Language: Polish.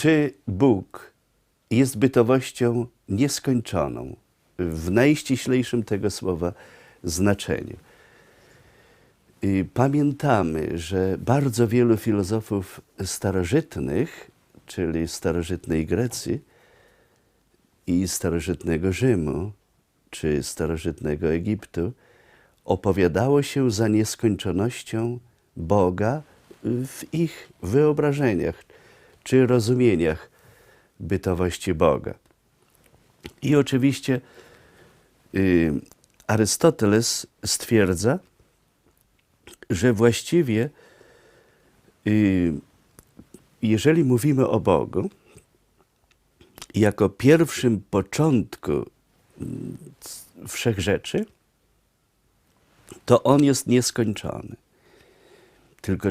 czy Bóg jest bytowością nieskończoną w najściślejszym tego słowa znaczeniu. Pamiętamy, że bardzo wielu filozofów starożytnych, czyli starożytnej Grecji i starożytnego Rzymu, czy starożytnego Egiptu, opowiadało się za nieskończonością Boga w ich wyobrażeniach czy rozumieniach bytowości Boga. I oczywiście y, Arystoteles stwierdza, że właściwie, y, jeżeli mówimy o Bogu, jako pierwszym początku mm, wszechrzeczy, to On jest nieskończony. Tylko, że